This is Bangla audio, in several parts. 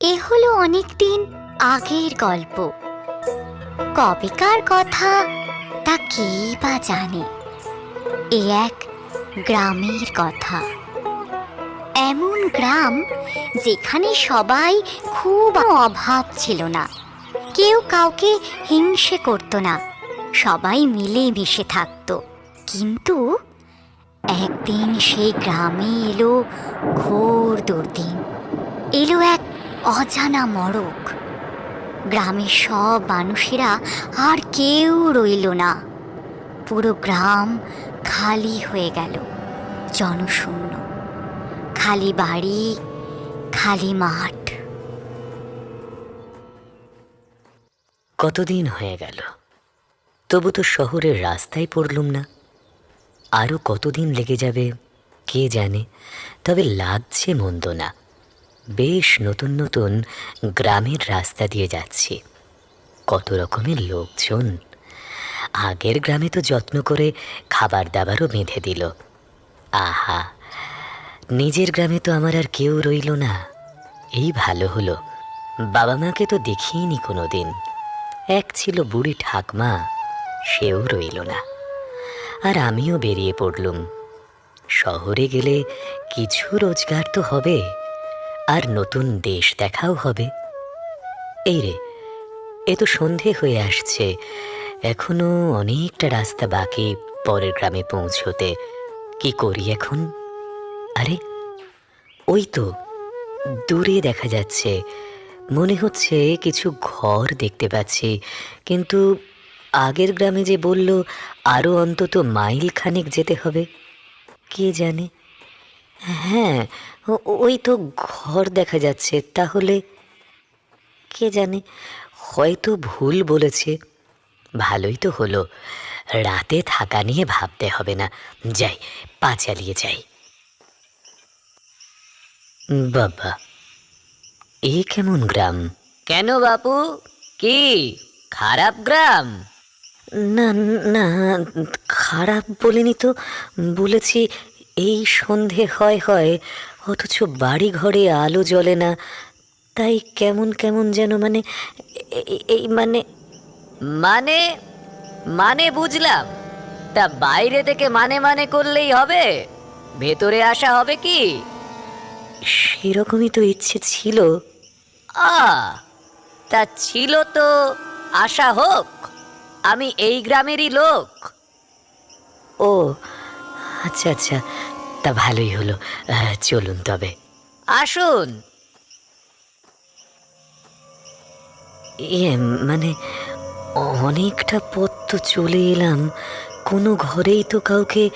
এ হলো অনেকদিন আগের গল্প। কবেকার কথা তা কে বা জানে? এ এক গ্রামের কথা। এমন গ্রাম যেখানে সবাই খুব অভাব ছিল না। কেউ কাউকে হিংসে করতো না। সবাই মিলে মিশে থাকতো। কিন্তু একদিন সেই গ্রামে এলো ঘোর দুর্দিন। এলো এক অজানা মড়ক গ্রামের সব মানুষেরা আর কেউ রইল না। পুরো গ্রাম খালি হয়ে গেল, জনশূন্য। খালি বাড়ি, খালি মাঠ। কতদিন হয়ে গেল? তবু তো শহরের রাস্তায় পড়লুম না। আরও কতদিন লেগে যাবে, কে জানে? তবে লাগছে মন্দ না। বেশ নতুন নতুন গ্রামের রাস্তা দিয়ে যাচ্ছি। কত রকমের লোকজন। আগের গ্রামে তো যত্ন করে খাবার দাবারও বেঁধে দিল। আহা, নিজের গ্রামে তো আমার আর কেউ রইল না। এই ভালো হলো। বাবা মাকে তো দেখিনি কোনো দিন এক ছিল বুড়ি ঠাকমা, সেও রইল না। আর আমিও বেরিয়ে পড়লুম। শহরে গেলে কিছু রোজগার তো হবে। আর নতুন দেশ দেখাও হবে। এই রে, এ তো সন্ধে হয়ে আসছে। এখনও অনেকটা রাস্তা বাকি পরের গ্রামে পৌঁছতে। কি করি এখন? আরে, ওই তো, দূরে দেখা যাচ্ছে। মনে হচ্ছে কিছু ঘর দেখতে পাচ্ছি, কিন্তু আগের গ্রামে যে বলল আরও অন্তত মাইল খানেক যেতে হবে। কে জানে? হ্যাঁ ওই তো ঘর দেখা যাচ্ছে তাহলে কে জানে? হয়তো ভুল বলেছে। ভালোই তো হলো। রাতে থাকা নিয়ে ভাবতে হবে না। যাই পা চালিয়ে যাই। বাবা এ কেমন গ্রাম? কেন বাপু? কি খারাপ গ্রাম? না না খারাপ বলিনি তো বলেছি এই সন্ধে হয় হয় অথচ বাড়ি ঘরে আলো জ্বলে না। তাই কেমন কেমন যেন মানে এই মানে মানে মানে বুঝলাম। তা বাইরে থেকে মানে মানে করলেই হবে? ভেতরে আসা হবে কি? সেরকমই তো ইচ্ছে ছিল। আ তা ছিল তো আশা হোক আমি এই গ্রামেরই লোক। ও আচ্ছা আচ্ছা। তা ভালোই হলো। চলুন তবে। আসুন। ইয়ে মানে অনেকটা পথ তো চলে এলাম। কোনো ঘরেই তো কাউকে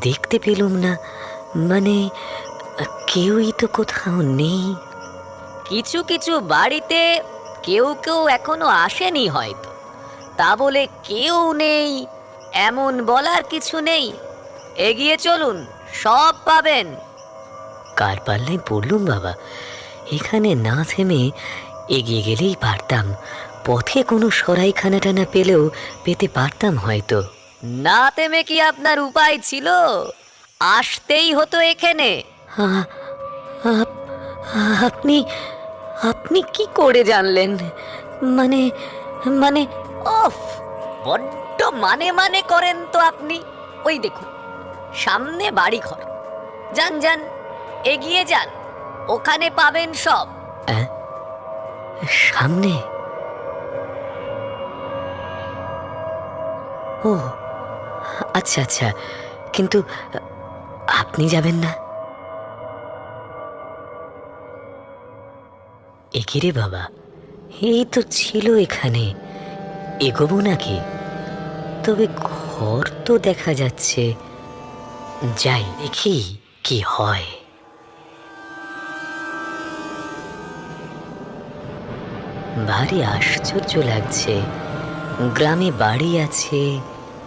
দেখতে পেলুম না। মানে কেউই তো কোথাও নেই। কিছু কিছু বাড়িতে কেউ কেউ এখনও আসেনি হয়তো। তা বলে কেউ নেই, এমন বলার কিছু নেই। এগিয়ে চলুন। সব পাবেন। কার পাল্লায় পড়লুম বাবা? এখানে না থেমে এগিয়ে গেলেই পারতাম। পথে কোনো সরাইখানা টানা পেলেও পেতে পারতাম হয়তো। না থেমে কি আপনার উপায় ছিল? আসতেই হতো এখানে। আপনি আপনি কি করে জানলেন? মানে মানে অফ! বড্ড মানে মানে করেন তো আপনি। ওই দেখুন। সামনে বাড়ি ঘর যান যান, এগিয়ে যান, ওখানে পাবেন সব। সামনে? ও আচ্ছা আচ্ছা কিন্তু আপনি যাবেন না? একে রে বাবা, এই তো ছিল এখানে, এগোবো নাকি? তবে ঘর তো দেখা যাচ্ছে। যাই দেখি কি হয়। ভারী আশ্চর্য লাগছে। গ্রামে বাড়ি আছে,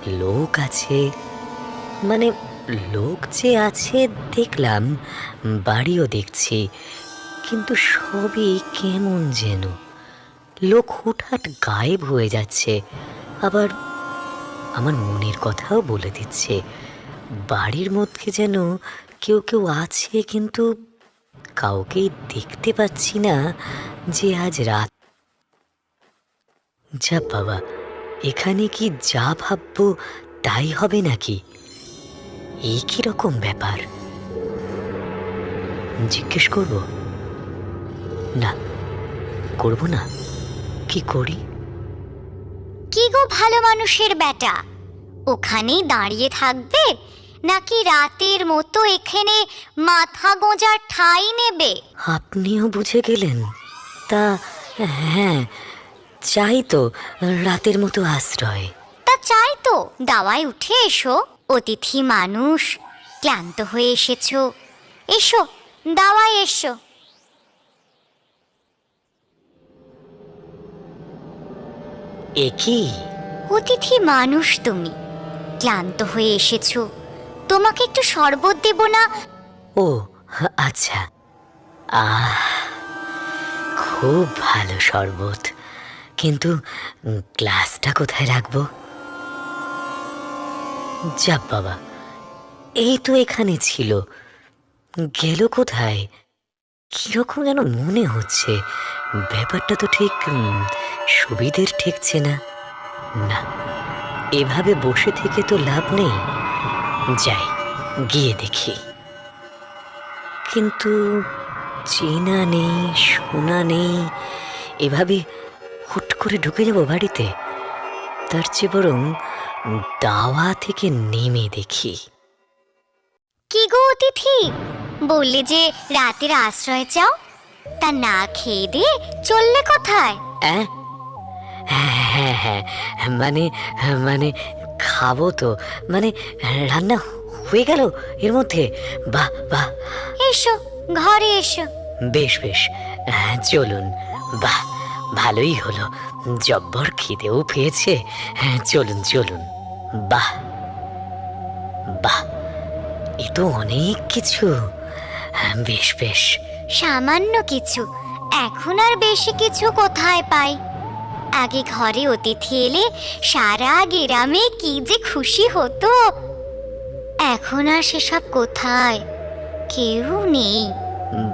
লোক আছে। মানে লোক যে আছে দেখলাম, বাড়িও দেখছি। কিন্তু সবই কেমন যেন। লোক হুটহাট গায়েব হয়ে যাচ্ছে। আবার আমার মনের কথাও বলে দিচ্ছে। বাড়ির মধ্যে যেন কেউ কেউ আছে, কিন্তু কাউকেই দেখতে পাচ্ছি না যে আজ রাত। যা বাবা, এখানে কি যা ভাববো তাই হবে নাকি? এই রকম ব্যাপার? জিজ্ঞেস করব? না করব না। কি করি? কি গো ভালো মানুষের বেটা? ওখানেই দাঁড়িয়ে থাকবে? নাকি রাতের মতো এখানে মাথা গোঁজার ঠাই নেবে? আপনিও বুঝে গেলেন। তা হ্যাঁ চাই তো রাতের মতো আশ্রয়। তা চাই তো দাওয়ায় উঠে এসো। অতিথি মানুষ ক্লান্ত হয়ে এসেছ। এসো দাওয়ায় এসো। এ কি? অতিথি মানুষ তুমি। ক্লান্ত হয়ে এসেছ। তোমাকে একটু শরবত দেব না? ও আচ্ছা। খুব ভালো শরবত। কিন্তু গ্লাসটা কোথায় রাখব? যাব বাবা, এই তো এখানে ছিল। গেল কোথায়? কীরকম যেন মনে হচ্ছে। ব্যাপারটা তো ঠিক সুবিধের ঠেকছে না। না। এভাবে বসে থেকে তো লাভ নেই। যাই গিয়ে দেখি। কিন্তু চেনা নেই শোনা নেই এভাবে হুট করে ঢুকে যাব বাড়িতে? তার চেয়ে বরং দাওয়া থেকে নেমে দেখি। কি গো অতিথি? বললে যে রাতের আশ্রয় চাও তা না খেয়ে দিয়ে চললে কোথায়? অ্যাঁ? হ্যাঁ হ্যাঁ। মানে মানে খাব তো। মানে রান্না হয়ে গেল এর মধ্যে? বাহ বাহ। এসো ঘরে এসো। বেশ বেশ। হ্যাঁ, চলুন। বাহ ভালোই হলো। জব্বর খিদেও পেয়েছে। হ্যাঁ চলুন চলুন। বাহ বাহ। এ তো অনেক কিছু। হ্যাঁ, বেশ বেশ। সামান্য কিছু। এখন আর বেশি কিছু কোথায় পাই? আগে ঘরে অতিথি এলে সারা গ্রামে কি যে খুশি হতো। এখন আর সেসব কোথায়? কেউ নেই।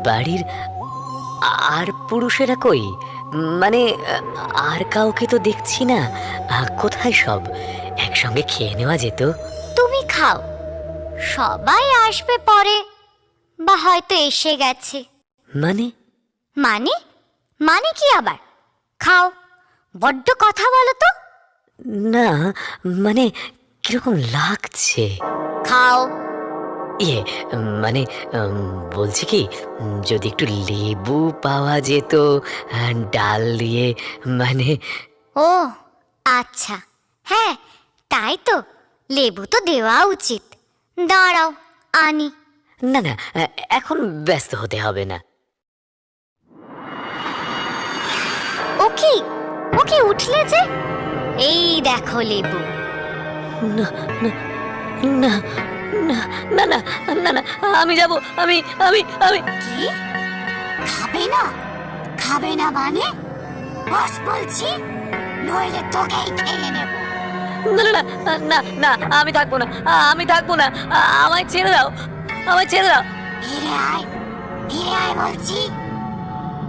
বাড়ির আর পুরুষেরা কই? মানে আর কাউকে তো দেখছি না। কোথায় সব? একসঙ্গে খেয়ে নেওয়া যেত। তুমি খাও। সবাই আসবে পরে। বা হয়তো এসে গেছে। মানে? মানে? মানে কি আবার? খাও। বড্ড কথা বলো তো। না মানে কীরকম লাগছে? খাও। ইয়ে মানে বলছি কি যদি একটু লেবু পাওয়া যেত ডাল দিয়ে মানে ও আচ্ছা। হ্যাঁ তাই তো। লেবু তো দেওয়া উচিত। দাঁড়াও আনি। না না এখন ব্যস্ত হতে হবে না। ও কি ও কি উঠলে যে এই দেখো লেবু না না না না না না না আমি যাব আমি আমি আমি কি খাবে না খাবে না মানে বস বলছি নইলে তোকেই খেয়ে নেব না না না না আমি থাকব না আমি থাকব না আমায় ছেড়ে দাও আমায় ছেড়ে দাও ফিরে আয় ফিরে আয় বলছি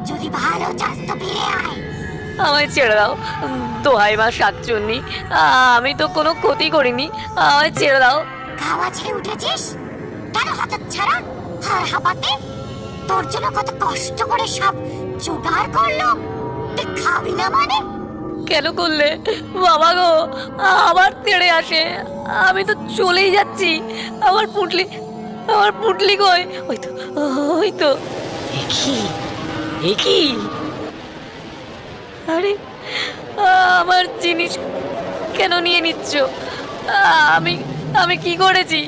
যদি ভালো চাস তো ফিরে আয় আমায় ছেড়ে দাও। দোহাই মা শাকচুন্নি। আমি তো কোনো ক্ষতি করিনি। আমায় ছেড়ে দাও। খাওয়া ছেড়ে উঠেছিস? কেন হঠাৎ ছাড়া? হার হাঁপাতে? তোর জন্য কত কষ্ট করে সব জোগাড় করল? তুই খাবি না মানে? কেন করলে? বাবা গো আবার তেড়ে আসে। আমি তো চলেই যাচ্ছি। আমার পুটলি আমার পুটলি কই? ওই তো ওই তো। কি এ কি আরে আমার জিনিস কেন নিয়ে নিচ্ছ? আমি আমি কি করেছি?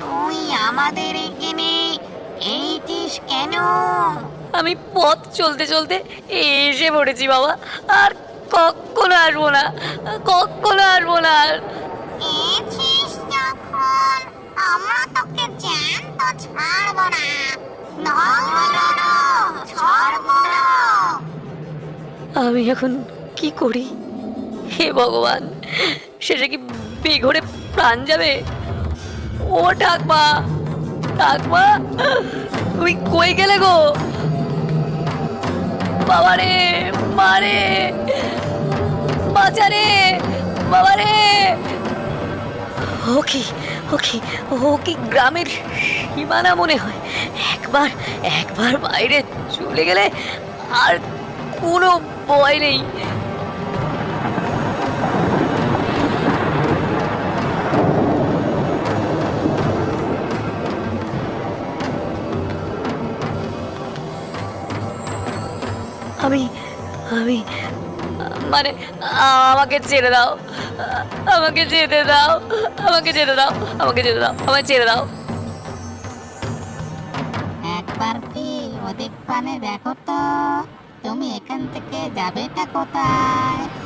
তুই আমাদের এখানে এইটিস কেন? আমি পথ চলতে চলতে এসে পড়েছি বাবা আর কখনো আসব না কখনো আসব না। আর যখন? আমরা তোকে জ্যান্ত ছাড়বো না। আমি এখন কি করি? হে ভগবান, শেষে কি বেঘরে প্রাণ যাবে? ও ঠাকমা ঠাকমা, তুমি কই গেলে গো? বাবারে, মারে, বাঁচারে, বাবারে। ও কি ও কি ও কি গ্রামের সীমানা মনে হয়? একবার একবার বাইরে চলে গেলে আর কোনো ভয় নেই। আমি আমি মানে আমাকে ছেড়ে দাও। আমাকে যেতে দাও। আমাকে যেতে দাও। আমাকে যেতে দাও। আমাকে ছেড়ে দাও। একবার ওদিক পানে দেখো তো। তুমি এখান থেকে যাবেটা কোথায়?